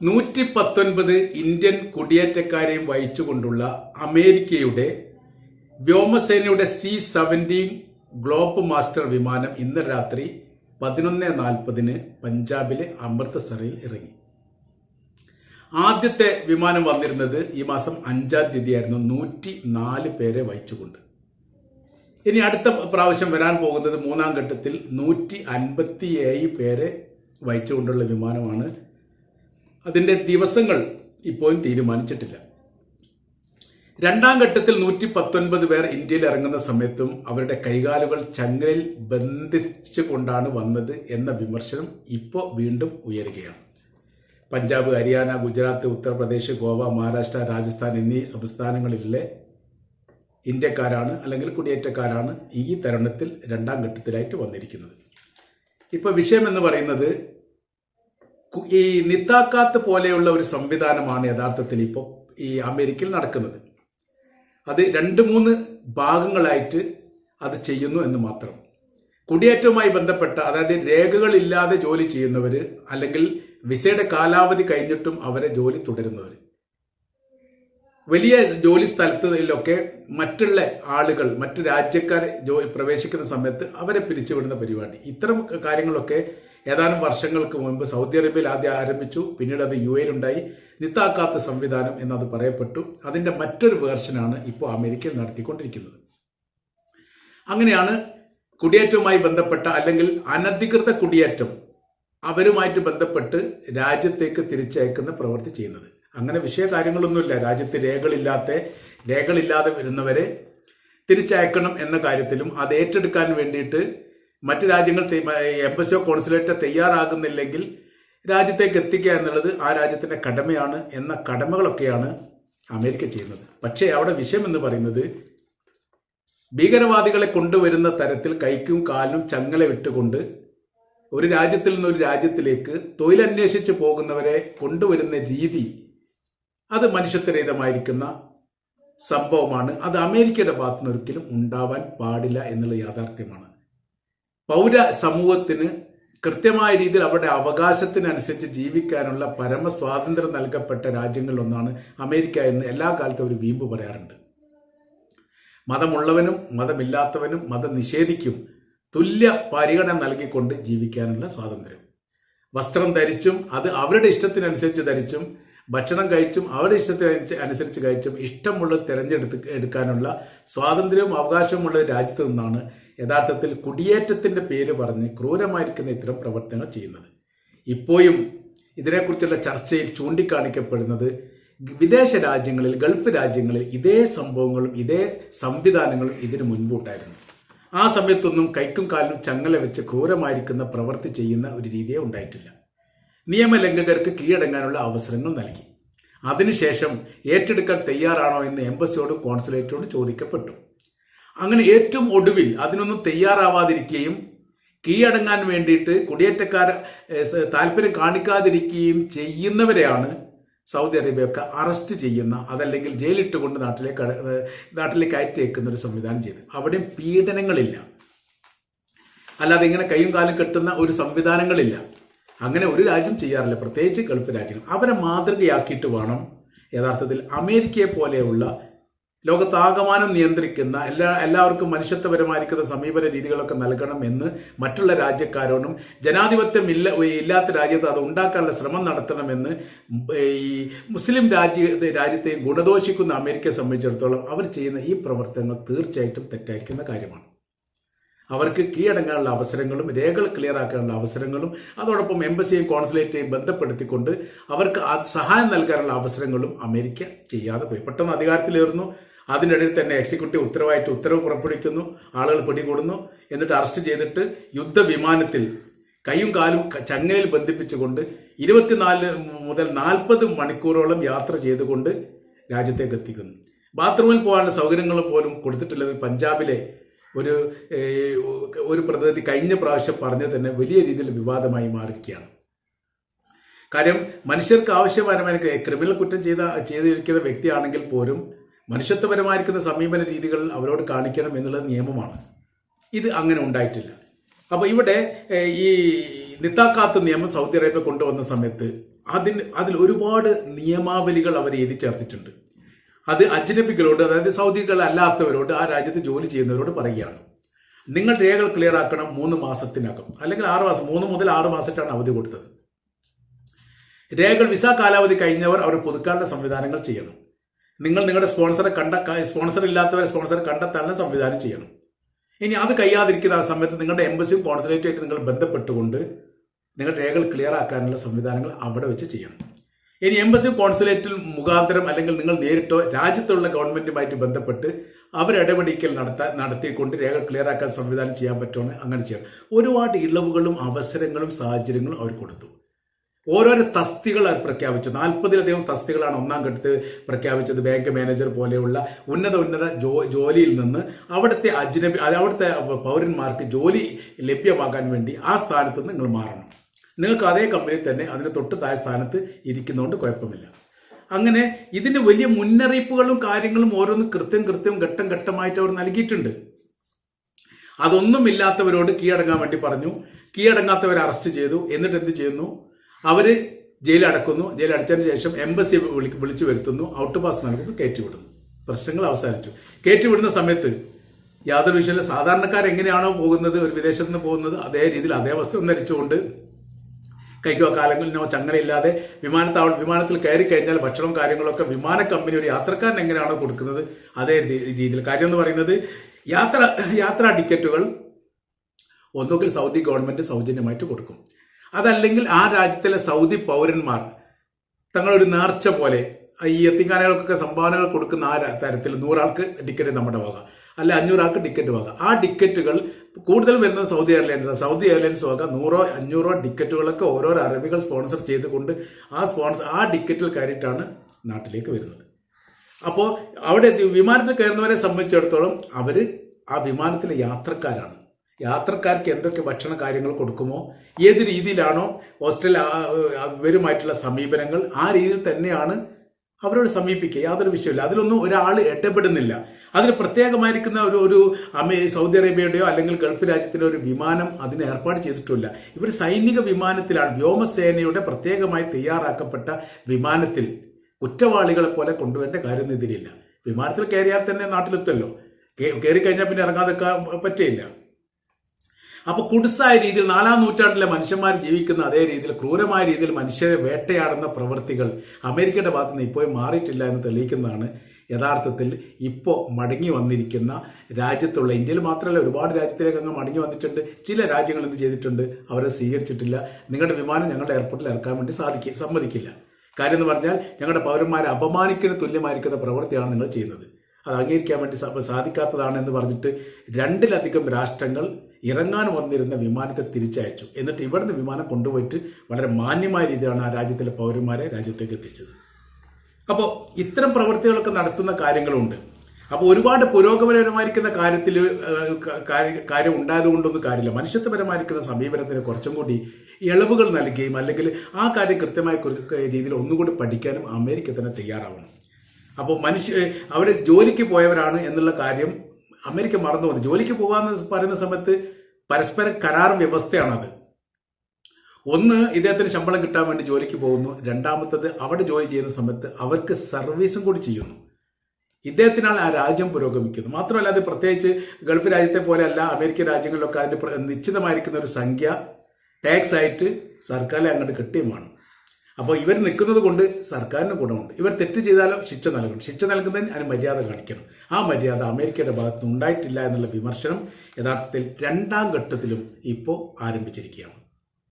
നൂറ്റി പത്തൊൻപത് ഇന്ത്യൻ കുടിയേറ്റക്കാരെയും വഹിച്ചുകൊണ്ടുള്ള അമേരിക്കയുടെ വ്യോമസേനയുടെ സി സെവന്റീൻ ഗ്ലോബ് മാസ്റ്റർ വിമാനം ഇന്ന് രാത്രി പതിനൊന്ന് നാൽപ്പതിന് പഞ്ചാബിലെ അമൃത്സറിൽ ഇറങ്ങി. ആദ്യത്തെ വിമാനം വന്നിരുന്നത് ഈ മാസം അഞ്ചാം തീയതിയായിരുന്നു. നൂറ്റി നാല് പേരെ വഹിച്ചുകൊണ്ട്. ഇനി അടുത്ത പ്രാവശ്യം വരാൻ പോകുന്നത് മൂന്നാം ഘട്ടത്തിൽ നൂറ്റി അൻപത്തി ഏഴ് പേരെ വഹിച്ചുകൊണ്ടുള്ള വിമാനമാണ് അതിന്റെ ദിവസങ്ങൾ ഇപ്പോഴും തീരുമാനിച്ചിട്ടില്ല. രണ്ടാം ഘട്ടത്തിൽ നൂറ്റി പത്തൊൻപത് പേർ ഇന്ത്യയിൽ ഇറങ്ങുന്ന സമയത്തും അവരുടെ കൈകാലുകൾ ചങ്ങലിൽ ബന്ധിച്ചു കൊണ്ടാണ് വന്നത് എന്ന വിമർശനം ഇപ്പോൾ വീണ്ടും ഉയരുകയാണ്. പഞ്ചാബ് ഹരിയാന ഗുജറാത്ത് ഉത്തർപ്രദേശ് ഗോവ മഹാരാഷ്ട്ര രാജസ്ഥാൻ എന്നീ സംസ്ഥാനങ്ങളിലെ ഇന്ത്യക്കാരാണ് അല്ലെങ്കിൽ കുടിയേറ്റക്കാരാണ് ഈ തരുണത്തിൽ രണ്ടാം ഘട്ടത്തിലായിട്ട് വന്നിരിക്കുന്നത്. ഇപ്പോൾ വിഷയം എന്ന് പറയുന്നത് ഈ നിത്താക്കാത്ത് പോലെയുള്ള ഒരു സംവിധാനമാണ് യഥാർത്ഥത്തിൽ ഇപ്പോൾ ഈ അമേരിക്കയിൽ നടക്കുന്നത്. അത് രണ്ട് മൂന്ന് ഭാഗങ്ങളായിട്ട് അത് ചെയ്യുന്നു എന്ന് മാത്രം. കുടിയേറ്റവുമായി ബന്ധപ്പെട്ട അതായത് രേഖകളില്ലാതെ ജോലി ചെയ്യുന്നവർ അല്ലെങ്കിൽ വിസയുടെ കാലാവധി കഴിഞ്ഞിട്ടും അവരെ ജോലി തുടരുന്നവർ വലിയ ജോലി സ്ഥലത്തിലൊക്കെ മറ്റുള്ള ആളുകൾ മറ്റു രാജ്യക്കാർ ജോ പ്രവേശിക്കുന്ന സമയത്ത് അവരെ പിരിച്ചുവിടുന്ന പരിപാടി. ഇത്തരം കാര്യങ്ങളൊക്കെ ഏതാനും വർഷങ്ങൾക്ക് മുൻപ് സൗദി അറേബ്യയിൽ ആദ്യം ആരംഭിച്ചു. പിന്നീട് അത് യു എയിലുണ്ടായി. നിത്താക്കാത്ത സംവിധാനം എന്നത് പറയപ്പെട്ടു. അതിന്റെ മറ്റൊരു വേർഷനാണ് ഇപ്പോൾ അമേരിക്കയിൽ നടത്തിക്കൊണ്ടിരിക്കുന്നത്. അങ്ങനെയാണ് കുടിയേറ്റവുമായി ബന്ധപ്പെട്ട അല്ലെങ്കിൽ അനധികൃത കുടിയേറ്റം അവരുമായിട്ട് ബന്ധപ്പെട്ട് രാജ്യത്തേക്ക് തിരിച്ചയക്കുന്ന പ്രവൃത്തി ചെയ്യുന്നത്. അങ്ങനെ വിഷയ കാര്യങ്ങളൊന്നുമില്ല രാജ്യത്ത് രേഖകളില്ലാത്ത രേഖകളില്ലാതെ വരുന്നവരെ തിരിച്ചയക്കണം എന്ന കാര്യത്തിലും അത് ഏറ്റെടുക്കാൻ വേണ്ടിയിട്ട് മറ്റ് രാജ്യങ്ങൾ എംബസിയോ കോൺസുലേറ്റോ തയ്യാറാകുന്നില്ലെങ്കിൽ രാജ്യത്തേക്ക് എത്തിക്കുക എന്നുള്ളത് ആ രാജ്യത്തിന്റെ കടമയാണ് എന്ന കടമകളൊക്കെയാണ് അമേരിക്ക ചെയ്യുന്നത്. പക്ഷേ അവിടെ വിഷയം എന്ന് പറയുന്നത് ഭീകരവാദികളെ കൊണ്ടുവരുന്ന തരത്തിൽ കൈക്കും കാലിനും ചങ്ങല വിട്ടുകൊണ്ട് ഒരു രാജ്യത്തിൽ നിന്ന് ഒരു രാജ്യത്തിലേക്ക് തൊഴിലന്വേഷിച്ച് പോകുന്നവരെ കൊണ്ടുവരുന്ന രീതി അത് മനുഷ്യത്വരഹിതമായിരിക്കുന്ന സംഭവമാണ്. അത് അമേരിക്കയുടെ ഭാഗത്തുനിന്ന് ഒരിക്കലും ഉണ്ടാവാൻ പാടില്ല എന്നുള്ള യാഥാർത്ഥ്യമാണ്. പൗര സമൂഹത്തിന് കൃത്യമായ രീതിയിൽ അവരുടെ അവകാശത്തിനനുസരിച്ച് ജീവിക്കാനുള്ള പരമസ്വാതന്ത്ര്യം നൽകപ്പെട്ട രാജ്യങ്ങളിലൊന്നാണ് അമേരിക്ക എന്ന് എല്ലാ കാലത്തും ഒരു വീമ്പ് പറയാറുണ്ട്. മതമുള്ളവനും മതമില്ലാത്തവനും മതനിഷേധിക്കും തുല്യ പരിഗണന നൽകിക്കൊണ്ട് ജീവിക്കാനുള്ള സ്വാതന്ത്ര്യം. വസ്ത്രം ധരിച്ചും അത് അവരുടെ ഇഷ്ടത്തിനനുസരിച്ച് ധരിച്ചും ഭക്ഷണം കഴിച്ചും അവരുടെ ഇഷ്ടത്തിന് അനുസരിച്ച് കഴിച്ചും ഇഷ്ടമുള്ളത് തിരഞ്ഞെടുത്ത് എടുക്കാനുള്ള സ്വാതന്ത്ര്യവും അവകാശവുമുള്ള രാജ്യത്ത് നിന്നാണ് യഥാർത്ഥത്തിൽ കുടിയേറ്റത്തിന്റെ പേര് പറഞ്ഞ് ക്രൂരമായിരിക്കുന്ന ഇത്തരം പ്രവർത്തനങ്ങൾ ചെയ്യുന്നത്. ഇപ്പോഴും ഇതിനെക്കുറിച്ചുള്ള ചർച്ചയിൽ ചൂണ്ടിക്കാണിക്കപ്പെടുന്നത് വിദേശ രാജ്യങ്ങളിൽ ഗൾഫ് രാജ്യങ്ങളിൽ ഇതേ സംഭവങ്ങളും ഇതേ സംവിധാനങ്ങളും ഇതിനു മുൻപുണ്ടായിരുന്നു. ആ സമയത്തൊന്നും കൈക്കും കാലിനും ചങ്ങല വെച്ച് ക്രൂരമായിരിക്കുന്ന പ്രവൃത്തി ചെയ്യുന്ന ഒരു രീതിയെ ഉണ്ടായിട്ടില്ല. നിയമലംഘകർക്ക് കീഴടങ്ങാനുള്ള അവസരങ്ങൾ നൽകി. അതിനുശേഷം ഏറ്റെടുക്കാൻ തയ്യാറാണോ എന്ന് എംബസിയോടും കോൺസുലേറ്റോടും ചോദിക്കപ്പെട്ടു. അങ്ങനെ ഏറ്റവും ഒടുവിൽ അതിനൊന്നും തയ്യാറാവാതിരിക്കുകയും കീഴടങ്ങാൻ വേണ്ടിയിട്ട് കുടിയേറ്റക്കാർ താല്പര്യം കാണിക്കാതിരിക്കുകയും ചെയ്യുന്നവരെയാണ് സൗദി അറേബ്യയൊക്കെ അറസ്റ്റ് ചെയ്യുന്ന അതല്ലെങ്കിൽ ജയിലിട്ടുകൊണ്ട് നാട്ടിലേക്ക് നാട്ടിലേക്ക് അയറ്റേക്കുന്ന ഒരു സംവിധാനം ചെയ്ത്. അവിടെ പീഡനങ്ങളില്ല. അല്ലാതെ ഇങ്ങനെ കൈയും കാലും കെട്ടുന്ന ഒരു സംവിധാനങ്ങളില്ല. അങ്ങനെ ഒരു രാജ്യം ചെയ്യാറില്ല. പ്രത്യേകിച്ച് ഗൾഫ് രാജ്യങ്ങൾ. അവരെ മാതൃകയാക്കിയിട്ട് വേണം. യഥാർത്ഥത്തിൽ അമേരിക്കയെ പോലെയുള്ള ലോകത്താകമാനം നിയന്ത്രിക്കുന്ന എല്ലാ എല്ലാവർക്കും മനുഷ്യത്വപരമായിരിക്കുന്ന സമീപന രീതികളൊക്കെ നൽകണം എന്ന് മറ്റുള്ള രാജ്യക്കാരോടും ജനാധിപത്യം ഇല്ല ഇല്ലാത്ത രാജ്യത്ത് അത് ഉണ്ടാക്കാനുള്ള ശ്രമം നടത്തണമെന്ന് ഈ മുസ്ലിം രാജ്യ രാജ്യത്തെയും ഗുണദോഷിക്കുന്ന അമേരിക്കയെ സംബന്ധിച്ചിടത്തോളം അവർ ചെയ്യുന്ന ഈ പ്രവർത്തനങ്ങൾ തീർച്ചയായിട്ടും തെറ്റായിരിക്കുന്ന കാര്യമാണ്. അവർക്ക് കീഴടങ്ങാനുള്ള അവസരങ്ങളും രേഖകൾ ക്ലിയർ ആക്കാനുള്ള അവസരങ്ങളും അതോടൊപ്പം എംബസിയെ കോൺസുലേറ്റെയും ബന്ധപ്പെടുത്തിക്കൊണ്ട് അവർക്ക് സഹായം നൽകാനുള്ള അവസരങ്ങളും അമേരിക്ക ചെയ്യാതെ പോയി. പെട്ടെന്ന് അധികാരത്തിലേറുന്നു. അതിനിടയിൽ തന്നെ എക്സിക്യൂട്ടീവ് ഉത്തരവായിട്ട് ഉത്തരവ് പുറപ്പെടുവിക്കുന്നു. ആളുകൾ പിടികൂടുന്നു. എന്നിട്ട് അറസ്റ്റ് ചെയ്തിട്ട് യുദ്ധവിമാനത്തിൽ കൈയും കാലും ചങ്ങലയിൽ ബന്ധിപ്പിച്ചുകൊണ്ട് ഇരുപത്തിനാല് മുതൽ നാൽപ്പത് മണിക്കൂറോളം യാത്ര ചെയ്തുകൊണ്ട് രാജ്യത്തേക്ക് എത്തിക്കുന്നു. ബാത്റൂമിൽ പോകാനുള്ള സൗകര്യങ്ങൾ പോലും കൊടുത്തിട്ടുള്ളത് പഞ്ചാബിലെ ഒരു ഒരു പ്രതിനിധി കഴിഞ്ഞ പ്രാവശ്യം പറഞ്ഞത് തന്നെ വലിയ രീതിയിൽ വിവാദമായി മാറിയിരിക്കുകയാണ്. കാര്യം മനുഷ്യർക്ക് ആവശ്യപരമായ ക്രിമിനൽ കുറ്റം ചെയ്ത ചെയ്തിരിക്കുന്ന വ്യക്തിയാണെങ്കിൽ പോലും മനുഷ്യത്വപരമായിരിക്കുന്ന സമീപന രീതികൾ അവരോട് കാണിക്കണം എന്നുള്ളത് നിയമമാണ്. ഇത് അങ്ങനെ ഉണ്ടായിട്ടില്ല. അപ്പോൾ ഇവിടെ ഈ നിത്താക്കാത്ത നിയമം സൗദി അറേബ്യ കൊണ്ടുവന്ന സമയത്ത് അതിന് അതിൽ ഒരുപാട് നിയമാവലികൾ അവർ എഴുതി ചേർത്തിട്ടുണ്ട്. അത് അജ്നബികളോട് അതായത് സൗദികൾ അല്ലാത്തവരോട് ആ രാജ്യത്ത് ജോലി ചെയ്യുന്നവരോട് പറയുകയാണ്. നിങ്ങൾ രേഖകൾ ക്ലിയർ ആക്കണം മൂന്ന് മാസത്തിനകം. അല്ലെങ്കിൽ ആറ് മാസം മൂന്ന് മുതൽ ആറ് മാസത്തിലാണ് അവധി കൊടുത്തത്. രേഖകൾ വിസ കാലാവധി കഴിഞ്ഞവർ അവർ പുതുക്കാനുള്ള സംവിധാനങ്ങൾ ചെയ്യണം. നിങ്ങൾ നിങ്ങളുടെ സ്പോൺസറെ കണ്ട സ്പോൺസർ ഇല്ലാത്തവരെ സ്പോൺസറെ കണ്ടെത്താനുള്ള സംവിധാനം ചെയ്യണം. ഇനി അത് കഴിയാതിരിക്കുന്ന ആ സമയത്ത് നിങ്ങളുടെ എംബസിയും കോൺസുലേറ്റുമായിട്ട് നിങ്ങൾ ബന്ധപ്പെട്ടുകൊണ്ട് നിങ്ങൾ രേഖകൾ ക്ലിയർ ആക്കാനുള്ള സംവിധാനങ്ങൾ അവിടെ വെച്ച് ചെയ്യണം. ഇനി എംബസി കോൺസുലേറ്റിൽ മുഖാന്തരം അല്ലെങ്കിൽ നിങ്ങൾ നേരിട്ടോ രാജ്യത്തുള്ള ഗവൺമെന്റുമായിട്ട് ബന്ധപ്പെട്ട് അവരിടപെടിക്കൽ നടത്താൻ നടത്തിക്കൊണ്ട് രേഖ ക്ലിയർ ആക്കാൻ സംവിധാനം ചെയ്യാൻ പറ്റുമെന്ന് അങ്ങനെ ചെയ്യണം ഒരുപാട് ഇളവുകളും അവസരങ്ങളും സാഹചര്യങ്ങളും അവർ കൊടുത്തു. ഓരോരോ തസ്തികൾ പ്രഖ്യാപിച്ചു. നാൽപ്പതിലധികം തസ്തികളാണ് ഒന്നാം ഘട്ടത്തിൽ പ്രഖ്യാപിച്ചത്. ബാങ്ക് മാനേജർ പോലെയുള്ള ഉന്നത ഉന്നത ജോ ജോലിയിൽ നിന്ന് അവിടുത്തെ അജ്നബി അവിടുത്തെ പൗരന്മാർക്ക് ജോലി ലഭ്യമാക്കാൻ വേണ്ടി ആ സ്ഥാനത്ത് നിങ്ങൾ മാറണം. നിങ്ങൾക്ക് അതേ കമ്പനി തന്നെ അതിന് തൊട്ട് താഴെ സ്ഥാനത്ത് ഇരിക്കുന്നതുകൊണ്ട് കുഴപ്പമില്ല. അങ്ങനെ ഇതിന് വലിയ മുന്നറിയിപ്പുകളും കാര്യങ്ങളും ഓരോന്ന് കൃത്യം കൃത്യം ഘട്ടം ഘട്ടമായിട്ട് അവർ നൽകിയിട്ടുണ്ട്. അതൊന്നുമില്ലാത്തവരോട് കീഴടങ്ങാൻ വേണ്ടി പറഞ്ഞു. കീഴടങ്ങാത്തവരെ അറസ്റ്റ് ചെയ്തു. എന്നിട്ട് എന്ത് ചെയ്യുന്നു? അവർ ജയിലിൽ ജയിലടച്ചതിന് ശേഷം എംബസി വിളി വിളിച്ചു വരുത്തുന്നു. ഔട്ട് പാസ് നൽകുന്നു. കയറ്റിവിടുന്നു. പ്രശ്നങ്ങൾ അവസാനിച്ചു. കയറ്റിവിടുന്ന സമയത്ത് യാതൊരു വിഷയമില്ല. സാധാരണക്കാർ എങ്ങനെയാണോ പോകുന്നത്? ഒരു വിദേശത്ത് നിന്ന് പോകുന്നത്? അതേ രീതിയിൽ അതേ വസ്ത്രം ധരിച്ചുകൊണ്ട് കൈക്കോ കാലങ്ങളിനോ ചങ്ങലയില്ലാതെ വിമാനത്താവള വിമാനത്തിൽ കയറി കഴിഞ്ഞാൽ ഭക്ഷണവും കാര്യങ്ങളൊക്കെ വിമാന കമ്പനി ഒരു യാത്രക്കാരൻ എങ്ങനെയാണ് കൊടുക്കുന്നത്? അതേ രീതിയിൽ. കാര്യം എന്ന് പറയുന്നത് യാത്ര യാത്രാ ടിക്കറ്റുകൾ ഒന്നുകിൽ സൗദി ഗവൺമെന്റ് സൗജന്യമായിട്ട് കൊടുക്കും. അതല്ലെങ്കിൽ ആ രാജ്യത്തിലെ സൗദി പൗരന്മാർ തങ്ങളൊരു നേർച്ച പോലെ ഈ എത്തിക്കാനകൾക്കൊക്കെ സംഭാവനകൾ കൊടുക്കുന്ന ആ തരത്തിൽ നൂറാൾക്ക് ടിക്കറ്റ് നമ്മുടെ വക. അല്ല അഞ്ഞൂറാൾക്ക് ടിക്കറ്റ് വക. ആ ടിക്കറ്റുകൾ കൂടുതൽ വരുന്നത് സൗദി എയർലൈൻസ് സൗദി എയർലൈൻസ് വക നൂറോ അഞ്ഞൂറോ ടിക്കറ്റുകളൊക്കെ ഓരോ അറബികൾ സ്പോൺസർ ചെയ്തുകൊണ്ട് ആ സ്പോൺസർ ആ ടിക്കറ്റിൽ കയറിയിട്ടാണ് നാട്ടിലേക്ക് വരുന്നത്. അപ്പോൾ അവിടെ വിമാനത്തിൽ കയറുന്നവരെ സംബന്ധിച്ചിടത്തോളം അവർ ആ വിമാനത്തിലെ യാത്രക്കാരാണ്. യാത്രക്കാർക്ക് എന്തൊക്കെ ഭക്ഷണ കാര്യങ്ങൾ കൊടുക്കുമോ ഏത് രീതിയിലാണോ ഹോസ്റ്റൽ ഇവരുമായിട്ടുള്ള സമീപനങ്ങൾ ആ രീതിയിൽ തന്നെയാണ് അവരോട് സമീപിക്കുക. യാതൊരു വിഷയമില്ല അതിലൊന്നും ഒരാൾ ഇടപെടുന്നില്ല. അതിന് പ്രത്യേകമായിരിക്കുന്ന ഒരു ഒരു അമേ സൗദി അറേബ്യയുടെയോ അല്ലെങ്കിൽ ഗൾഫ് രാജ്യത്തിന്റെ ഒരു വിമാനം അതിന് ഏർപ്പാട് ചെയ്തിട്ടില്ല. ഇവർ സൈനിക വിമാനത്തിലാണ് വ്യോമസേനയുടെ പ്രത്യേകമായി തയ്യാറാക്കപ്പെട്ട വിമാനത്തിൽ കുറ്റവാളികളെ പോലെ കൊണ്ടുവരേണ്ട കാര്യം ഇതിലില്ല. വിമാനത്തിൽ കയറിയാൽ തന്നെ നാട്ടിലെത്തല്ലോ കയറി കഴിഞ്ഞാൽ പിന്നെ ഇറങ്ങാതെ പറ്റില്ല അപ്പൊ കുടുസായ രീതിയിൽ നാലാം നൂറ്റാണ്ടിലെ മനുഷ്യന്മാർ ജീവിക്കുന്ന അതേ രീതിയിൽ ക്രൂരമായ രീതിയിൽ മനുഷ്യരെ വേട്ടയാടുന്ന പ്രവൃത്തികൾ അമേരിക്കയുടെ ഭാഗത്ത് നിന്ന് ഇപ്പോഴും മാറിയിട്ടില്ല എന്ന് തെളിയിക്കുന്നതാണ് യഥാർത്ഥത്തിൽ ഇപ്പോൾ മടങ്ങി വന്നിരിക്കുന്ന രാജ്യത്തുള്ള ഇന്ത്യയിൽ മാത്രമല്ല ഒരുപാട് രാജ്യത്തിലേക്ക് അങ്ങ് മടങ്ങി വന്നിട്ടുണ്ട്. ചില രാജ്യങ്ങൾ എന്ത് ചെയ്തിട്ടുണ്ട്? അവരെ സ്വീകരിച്ചിട്ടില്ല. നിങ്ങളുടെ വിമാനം ഞങ്ങളുടെ എയർപോർട്ടിൽ ഇറക്കാൻ വേണ്ടി സാധിക്കുക സമ്മതിക്കില്ല. കാര്യം എന്ന് പറഞ്ഞാൽ ഞങ്ങളുടെ പൗരന്മാരെ അപമാനിക്കുന്ന തുല്യമായിരിക്കുന്ന പ്രവൃത്തിയാണ് നിങ്ങൾ ചെയ്യുന്നത്. അത് അംഗീകരിക്കാൻ വേണ്ടി സാധിക്കാത്തതാണ് എന്ന് പറഞ്ഞിട്ട് രണ്ടിലധികം രാഷ്ട്രങ്ങൾ ഇറങ്ങാൻ വന്നിരുന്ന വിമാനത്തെ തിരിച്ചയച്ചു. എന്നിട്ട് ഇവിടുന്ന് വിമാനം കൊണ്ടുപോയിട്ട് വളരെ മാന്യമായ രീതിയിലാണ് ആ രാജ്യത്തിലെ പൗരന്മാരെ രാജ്യത്തേക്ക് എത്തിച്ചത്. അപ്പോൾ ഇത്തരം പ്രവൃത്തികളൊക്കെ നടത്തുന്ന കാര്യങ്ങളുണ്ട്. അപ്പോൾ ഒരുപാട് പുരോഗമനപരമായിരിക്കുന്ന കാര്യത്തിൽ കാര്യ- ഉണ്ടായതുകൊണ്ടൊന്നും കാര്യമില്ല. മനുഷ്യത്വപരമായിരിക്കുന്ന സമീപനത്തിന് കുറച്ചും കൂടി ഇളവുകൾ നൽകുകയും അല്ലെങ്കിൽ ആ കാര്യം കൃത്യമായ രീതിയിൽ ഒന്നുകൂടി പഠിക്കാനും അമേരിക്ക തന്നെ തയ്യാറാവണം. അപ്പോൾ മനുഷ്യ അവർ ജോലിക്ക് പോയവരാണ് എന്നുള്ള കാര്യം അമേരിക്ക മറന്നു പോകുന്നു. ജോലിക്ക് പോകാന്ന് പറയുന്ന സമയത്ത് പരസ്പര കരാർ വ്യവസ്ഥയാണത്. ഒന്ന് ഇദ്ദേഹത്തിന് ശമ്പളം കിട്ടാൻ വേണ്ടി ജോലിക്ക് പോകുന്നു. രണ്ടാമത്തത് അവിടെ ജോലി ചെയ്യുന്ന സമയത്ത് അവർക്ക് സർവീസും കൂടി ചെയ്യുന്നു. ഇദ്ദേഹത്തിനാണ് ആ രാജ്യം പുരോഗമിക്കുന്നത്. മാത്രമല്ല അത് പ്രത്യേകിച്ച് ഗൾഫ് രാജ്യത്തെ പോലെയല്ല അമേരിക്കൻ രാജ്യങ്ങളിലൊക്കെ അതിന്റെ പ്ര- നിശ്ചിതമായിരിക്കുന്ന ഒരു സംഖ്യ ടാക്സ് ആയിട്ട് സർക്കാരിലെ അങ്ങോട്ട് കിട്ടിയുമാണ് അപ്പോൾ ഇവർ നിൽക്കുന്നത് കൊണ്ട് സർക്കാരിന് ഗുണമുണ്ട്. ഇവർ തെറ്റ് ചെയ്താലോ ശിക്ഷ നൽകണം ശിക്ഷ നൽകുന്നതിന് അതിന് മര്യാദ കാണിക്കണം. ആ മര്യാദ അമേരിക്കയുടെ ഭാഗത്തുനിന്ന് ഉണ്ടായിട്ടില്ല എന്നുള്ള വിമർശനം യഥാർത്ഥത്തിൽ രണ്ടാം ഘട്ടത്തിലും ഇപ്പോൾ ആരംഭിച്ചിരിക്കുകയാണ്.